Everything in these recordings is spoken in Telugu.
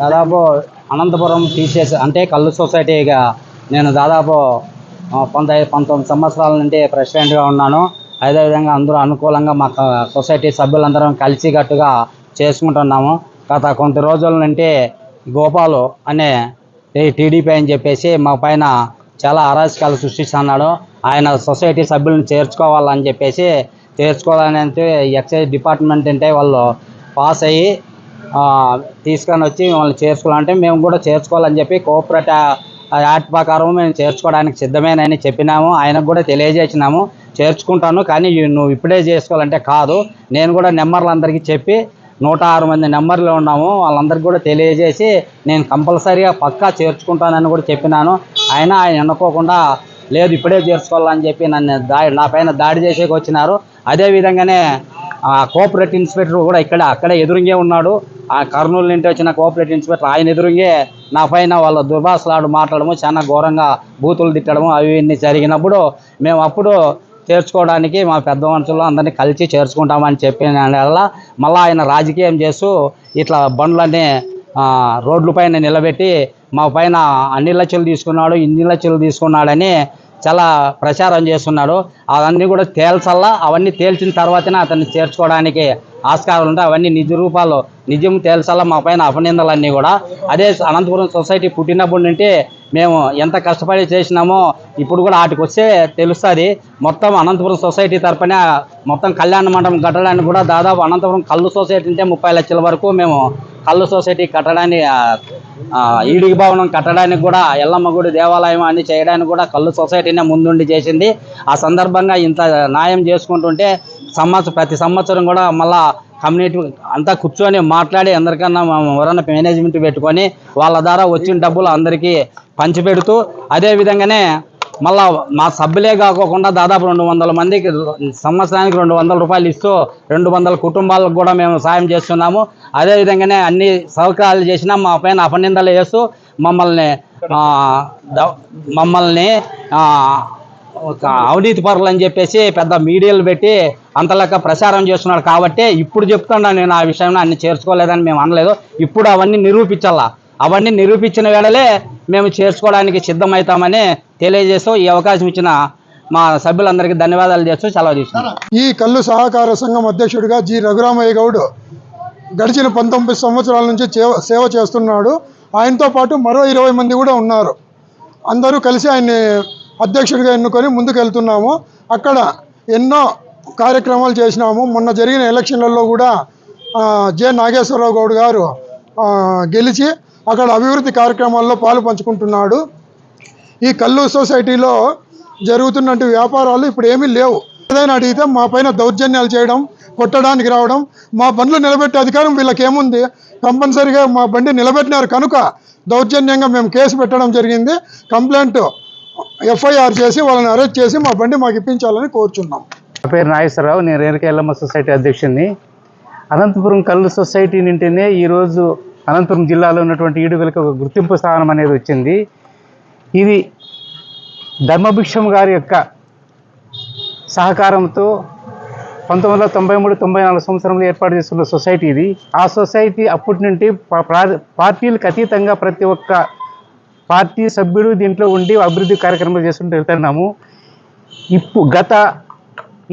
దాదాపు అనంతపురం టీచర్స్ అంటే కళ్ళు సొసైటీగా నేను దాదాపు పంతొమ్మిది పంతొమ్మిది సంవత్సరాల నుండి ప్రెసిడెంట్గా ఉన్నాను. అదేవిధంగా అందరూ అనుకూలంగా మా సొసైటీ సభ్యులందరం కలిసికట్టుగా చేసుకుంటున్నాము. గత కొంత రోజుల నుండి గోపాలు అనే టీడీపీ అని చెప్పేసి మా పైన చాలా అరాచకాలు సృష్టిస్తున్నాడు. ఆయన సొసైటీ సభ్యులను చేర్చుకోవాలని చెప్పేసి చేర్చుకోవాలని అంటే ఎక్సైజ్ డిపార్ట్మెంట్ అంటే వాళ్ళు పాస్ అయ్యి తీసుకొని వచ్చి మిమ్మల్ని చేర్చుకోవాలంటే మేము కూడా చేర్చుకోవాలని చెప్పి కోఆపరేట్ యాక్ట్ ప్రకారం మేము చేర్చుకోవడానికి సిద్ధమేనని చెప్పినాము. ఆయనకు కూడా తెలియజేసినాము. చేర్చుకుంటాను కానీ నువ్వు ఇప్పుడే చేసుకోవాలంటే కాదు. నేను కూడా నెంబర్లు అందరికీ చెప్పి నూట ఆరు మంది నెంబర్లు ఉన్నాము. వాళ్ళందరికీ కూడా తెలియజేసి నేను కంపల్సరీగా పక్కా చేర్చుకుంటానని కూడా చెప్పినాను. ఆయన ఆయన అనుకోకుండా లేదు ఇప్పుడే చేర్చుకోవాలని చెప్పి నన్ను దాడి నా పైన దాడి చేసేకి వచ్చినారు. అదే విధంగానే కోఆపరేటివ్ ఇన్స్పెక్టర్ కూడా ఇక్కడ అక్కడే ఎదురుగే ఉన్నాడు. ఆ కర్నూలు నుండి వచ్చిన కోఆపరేటివ్ ఇన్స్పెక్టర్ ఆయన ఎదురుగే నా పైన వాళ్ళ దుర్భాషలాడు మాట్లాడము చాలా ఘోరంగా బూతులు తిట్టడము అవి ఇన్ని జరిగినప్పుడు మేము అప్పుడు చేర్చుకోవడానికి మా పెద్ద మనుషులు అందరినీ కలిసి చేర్చుకుంటామని చెప్పిన వల్ల మళ్ళీ ఆయన రాజకీయం చేస్తూ ఇట్లా బండ్లన్నీ రోడ్లపైన రోడ్ల పైన నిలబెట్టి మా పైన అన్ని లక్షలు తీసుకున్నాడు ఇన్ని లక్షలు తీసుకున్నాడని చాలా ప్రచారం చేస్తున్నాడు. అవన్నీ కూడా తేల్చల్లా అవన్నీ తేల్చిన తర్వాతనే అతన్ని చేర్చుకోవడానికి ఆస్కారాలు ఉంటాయి. అవన్నీ నిజ రూపాలు నిజం తేల్చాలా మా పైన అపనిందలన్నీ కూడా. అదే అనంతపురం సొసైటీ పుట్టినప్పటి నుండి మేము ఎంత కష్టపడి చేసినామో ఇప్పుడు కూడా వాటికి వస్తే తెలుస్తుంది. మొత్తం అనంతపురం సొసైటీ తరపున మొత్తం కళ్యాణ మండపం కట్టడానికి కూడా దాదాపు అనంతపురం కళ్ళు సొసైటీ అంటే ముప్పై లక్షల వరకు మేము కళ్ళు సొసైటీ కట్టడానికి ఈడిగి భవనం కట్టడానికి కూడా ఎల్లమ్మ గుడి దేవాలయం అన్ని చేయడానికి కూడా కళ్ళు సొసైటీనే ముందుండి చేసింది. ఆ సందర్భంగా ఇంత న్యాయం చేసుకుంటుంటే సంవత్సరం ప్రతి సంవత్సరం కూడా మళ్ళా కమ్యూనిటీ అంతా కూర్చొని మాట్లాడి అందరికన్నా మేము ఎవరన్నా మేనేజ్మెంట్ పెట్టుకొని వాళ్ళ ద్వారా వచ్చిన డబ్బులు అందరికీ పంచిపెడుతూ అదేవిధంగానే మళ్ళా మా సభ్యులే కాకోకుండా దాదాపు రెండు వందల మందికి సంవత్సరానికి రెండు వందల రూపాయలు ఇస్తూ రెండు వందల కుటుంబాలకు కూడా మేము సాయం చేస్తున్నాము. అదే విధంగానే అన్ని సౌకర్యాలు చేసినా మా పైన అపనిందలు వేస్తూ మమ్మల్ని మమ్మల్ని ఒక అవినీతి పరులు అని చెప్పేసి పెద్ద మీడియాలు పెట్టి అంతలెక్క ప్రచారం చేస్తున్నాడు కాబట్టి ఇప్పుడు చెప్తున్నాను నేను ఆ విషయంలో అన్ని చేర్చుకోలేదని మేము అనలేదు. ఇప్పుడు అవన్నీ నిరూపించాలా. అవన్నీ నిరూపించిన వేళలే మేము చేర్చుకోవడానికి సిద్ధమవుతామని తెలియజేస్తూ ఈ అవకాశం ఇచ్చిన మా సభ్యులందరికీ ధన్యవాదాలు చేస్తూ సెలవు తీసుకున్నాను ఈ కళ్ళు సహకార సంఘం అధ్యక్షుడిగా జి. రఘురామయ్య గౌడ్ గడిచిన పంతొమ్మిది సంవత్సరాల నుంచి సేవ చేస్తున్నాడు. ఆయనతో పాటు మరో ఇరవై మంది కూడా ఉన్నారు. అందరూ కలిసి ఆయన్ని అధ్యక్షుడిగా ఎన్నుకొని ముందుకు వెళ్తున్నాము అక్కడ ఎన్నో కార్యక్రమాలు చేసినాము. మొన్న జరిగిన ఎలక్షన్లలో కూడా జె. నాగేశ్వరరావు గౌడ్ గారు గెలిచి అక్కడ అభివృద్ధి కార్యక్రమాల్లో పాలు పంచుకుంటున్నాడు. ఈ కళ్ళు సొసైటీలో జరుగుతున్నట్టు వ్యాపారాలు ఇప్పుడు ఏమీ లేవు. ఏదైనా అడిగితే మా పైన దౌర్జన్యాలు చేయడం కొట్టడానికి రావడం మా బండ్లు నిలబెట్టే అధికారం వీళ్ళకి ఏముంది కంపల్సరీగా మా బండి నిలబెట్టినారు కనుక దౌర్జన్యంగా మేము కేసు పెట్టడం జరిగింది. కంప్లైంట్ ఎఫ్ఐఆర్ చేసి వాళ్ళని అరెస్ట్ చేసి మా బండి మాకు ఇప్పించాలని కోరుచున్నాం. నా పేరు నాగేశ్వరరావు నేను రేణుక సొసైటీ అధ్యక్షుడిని అనంతపురం కళ్ళు సొసైటీ నుంటేనే ఈరోజు అనంతపురం జిల్లాలో ఉన్నటువంటి ఈడుగులకు ఒక గుర్తింపు స్థానం అనేది వచ్చింది. ఇది ధర్మభిక్షం గారి యొక్క సహకారంతో పంతొమ్మిది వందల తొంభై మూడు తొంభై నాలుగు సంవత్సరంలో ఏర్పాటు చేసుకున్న సొసైటీ ఇది. ఆ సొసైటీ అప్పటి నుండి పార్టీలకు అతీతంగా ప్రతి ఒక్క పార్టీ సభ్యుడు దీంట్లో ఉండి అభివృద్ధి కార్యక్రమాలు చేసుకుంటూ వెళ్తున్నాము. ఇప్పుడు గత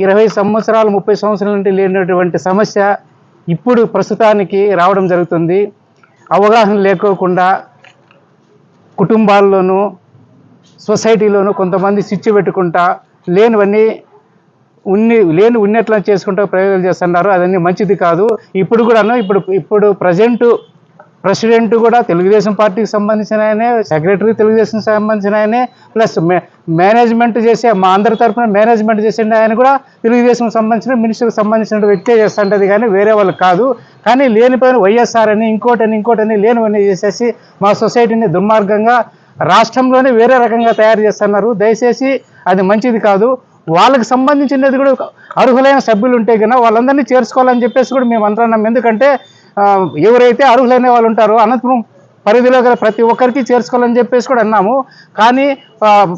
ఇరవై సంవత్సరాలు ముప్పై సంవత్సరాల నుండి లేనటువంటి సమస్య ఇప్పుడు ప్రస్తుతానికి రావడం జరుగుతుంది. అవగాహన లేకోకుండా కుటుంబాల్లోనూ సొసైటీలోనూ కొంతమంది స్విచ్ పెట్టుకుంటా లేనివన్నీ ఉన్ని లేని ఉన్నట్లా చేసుకుంటూ ప్రయోగాలు చేస్తున్నారు. అదన్నీ మంచిది కాదు. ఇప్పుడు కూడాను ఇప్పుడు ఇప్పుడు ప్రజెంట్ ప్రెసిడెంట్ కూడా తెలుగుదేశం పార్టీకి సంబంధించిన ఆయనే సెక్రటరీ తెలుగుదేశం సంబంధించిన ఆయనే ప్లస్ మే- మేనేజ్మెంట్ చేసే మా అందరి తరఫున మేనేజ్మెంట్ చేసే ఆయన కూడా తెలుగుదేశం సంబంధించిన మినిస్టర్కి సంబంధించిన వ్యక్తే చేస్తుంటది కానీ వేరే వాళ్ళు కాదు. కానీ లేనిపోయిన వైఎస్ఆర్ అని ఇంకోటని ఇంకోటని లేనివన్నీ చేసేసి మా సొసైటీని దుర్మార్గంగా రాష్ట్రంలోనే వేరే రకంగా తయారు చేస్తున్నారు. దయచేసి అది మంచిది కాదు. వాళ్ళకి సంబంధించినది కూడా అర్హులైన సభ్యులు ఉంటే కన్నా వాళ్ళందరినీ చేర్చుకోవాలని చెప్పేసి కూడా మేము అంటున్నాం ఎందుకంటే ఎవరైతే అర్హులైన వాళ్ళు ఉంటారో అనంతపురం పరిధిలో గల ప్రతి ఒక్కరికి చేర్చుకోవాలని చెప్పేసి కూడా అన్నాము. కానీ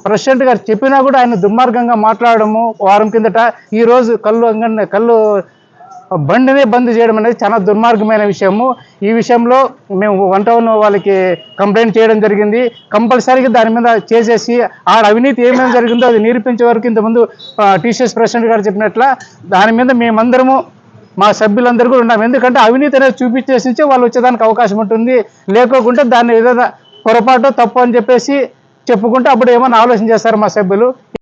ప్రెసిడెంట్ గారు చెప్పినా కూడా ఆయన దుర్మార్గంగా మాట్లాడడము వారం కిందట ఈరోజు కళ్ళు అంగన్ కళ్ళు బండినే బంద్ చేయడం అనేది చాలా దుర్మార్గమైన విషయము. ఈ విషయంలో మేము వన్ టౌన్ వాళ్ళకి కంప్లైంట్ చేయడం జరిగింది. కంపల్సరీగా దాని మీద చేసేసి ఆడ అవినీతి ఏమేమి జరిగిందో అది నిరూపించే వరకు ఇంతకుముందు టీసీఎస్ ప్రెసిడెంట్ గారు చెప్పినట్ల దాని మీద మేమందరము మా సభ్యులందరూ కూడా ఉన్నాం. ఎందుకంటే అవినీతి అనేది చూపించేసి వాళ్ళు వచ్చేదానికి అవకాశం ఉంటుంది. లేకోకుంటే దాన్ని ఏదైనా పొరపాటు తప్పు అని చెప్పేసి చెప్పుకుంటే అప్పుడు ఏమైనా ఆలోచన చేస్తారు మా సభ్యులు?